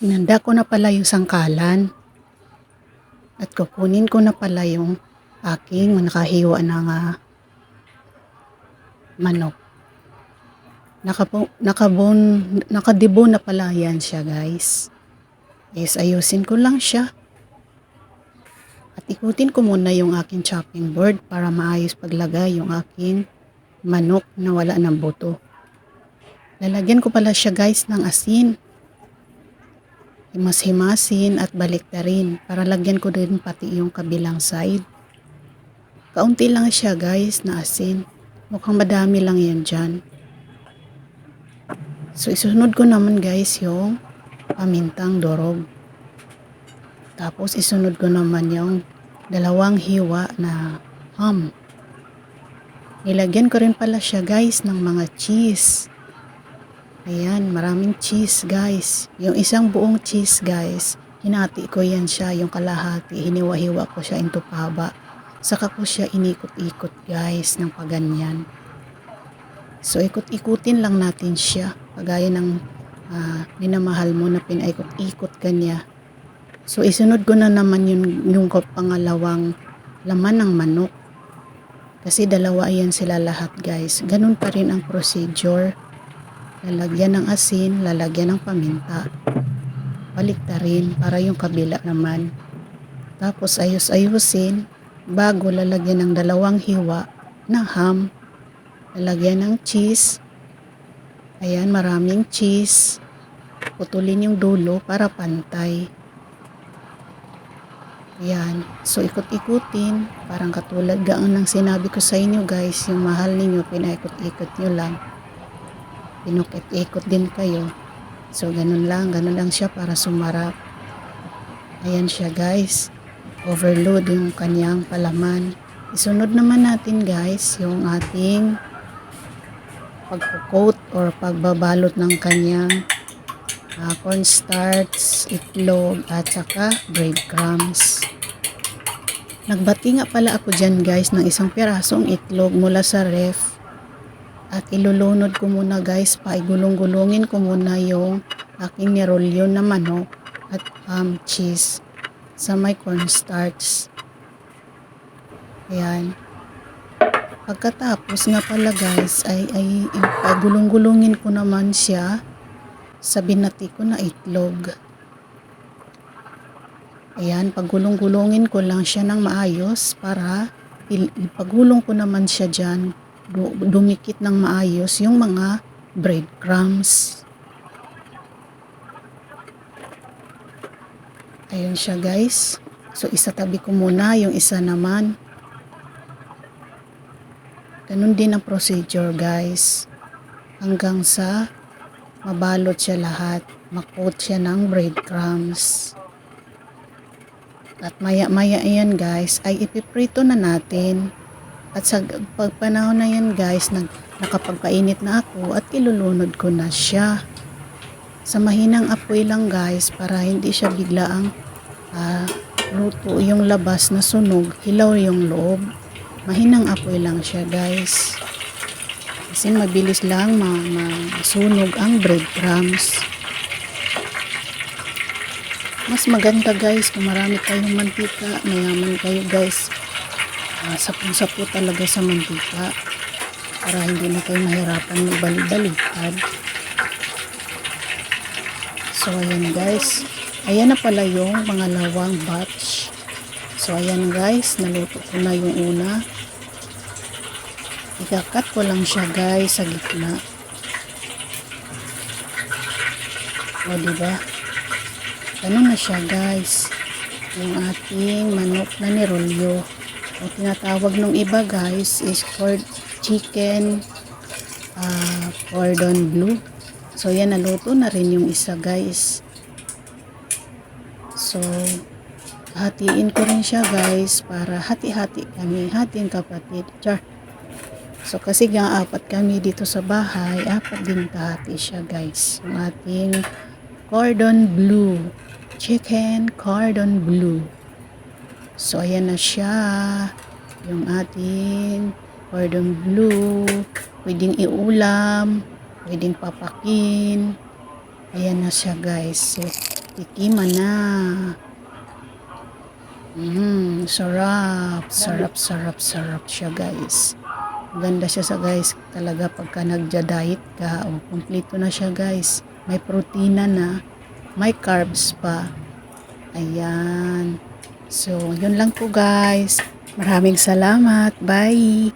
Inanda ko na pala yung sangkalan. At kukunin ko na pala yung aking nakahiwa na nga manok. Nakapo, nakabon, nakadibo na pala yan siya guys. Yes, ayusin ko lang siya. At ikutin ko muna yung aking chopping board para maayos paglagay yung aking manok na wala ng buto. Lalagyan ko pala siya guys ng asin. Himas-himasin at baliktarin para lagyan ko din pati yung kabilang side. Kaunti lang siya guys na asin. Mukhang madami lang yan dyan. So isunod ko naman guys yung pamintang dorog. Tapos isunod ko naman yung dalawang hiwa na ham. Nilagyan ko rin pala siya guys ng mga cheese. Ayan, maraming cheese guys. Yung isang buong cheese guys, hinati ko yan siya, yung kalahati, hiniwa-hiwa ko siya into paba. Saka ko siya inikot-ikot guys ng paganyan. So ikot-ikutin lang natin siya, kagaya ng ah, minamahal mo na pinaikot-ikot kanya. So isunod ko na naman yung, yung pangalawang laman ng manok. Kasi dalawa yan sila lahat guys. Ganun pa rin ang procedure. Lalagyan ng asin, lalagyan ng paminta. Baliktarin para yung kabila naman. Tapos ayos-ayusin bago lalagyan ng dalawang hiwa ng ham. Lalagyan ng cheese. Ayan, maraming cheese. Putulin yung dulo para pantay. Ayan. So, ikot-ikutin. Parang katulad gaan ng sinabi ko sa inyo guys, yung mahal ninyo, pinaikot-ikot nyo lang. Pinukit-ikot din kayo. So, ganun lang. Ganun lang siya para sumarap. Ayan siya guys. Overload yung kanyang palaman. Isunod naman natin guys yung ating pagkukot or pagbabalot ng kanyang uh, cornstarch, itlog at saka breadcrumbs. Nagbati nga pala ako dyan guys ng isang pirasong itlog mula sa ref at ilulunod ko muna guys pa igulong-gulungin ko muna yung aking nirolyo na manok at um, cheese sa may cornstarch. Ayan. Pagkatapos nga pala guys ay, ay pagulong-gulungin ko naman siya sa binati ko na itlog. Ayan, pagulong-gulungin ko lang siya ng maayos para ipagulong ko naman siya dyan. Du- dumikit ng maayos yung mga breadcrumbs. Ayun siya guys. So isatabi ko muna yung isa naman. Ganun din ang procedure guys. Hanggang sa mabalot siya lahat. Makot siya ng breadcrumbs. At maya-maya yan guys ay ipiprito na natin. At sa pagpanahon na yan guys, nag, nakapagpainit na ako at ilulunod ko na siya. Sa mahinang apoy lang guys para hindi siya biglaang ah, luto yung labas na sunog, hilaw yung loob. Mahinang apoy lang siya guys. Kasi mabilis lang ma- masunog ang breadcrumbs. Mas maganda guys kung marami kayong mantika, mayaman kayo guys. Uh, sapong-sapo talaga sa mantika para hindi na kayo mahirapan magbalik-baliktad. So ayan guys, ayan na pala yung pangalawang batch. So ayan guys, naluto ko na yung una. Ikakat ko lang siya guys sa gitna. O diba? Ganun na siya guys. Yung ating manok na nirolyo. O tinatawag nung iba guys is cord chicken uh, cordon bleu. So yan naluto na rin yung isa guys. So hatiin ko rin siya guys para hati-hati kami. Hatiin kapatid. Char. So kasi nga apat kami dito sa bahay, apat din kahati siya guys. Yung ating cordon bleu chicken cordon bleu. So, ayan na siya. Yung ating cordon bleu. Pwedeng iulam. Pwedeng papakin. Ayan na siya guys. So, Tikiman na. Mm, sarap. Sarap, sarap, sarap siya guys. Ganda siya sa guys. Talaga pagka nagja-diet ka. O, kompleto na siya guys. May protina na. May carbs pa. Ayan. So, yun lang po guys. Maraming salamat. Bye!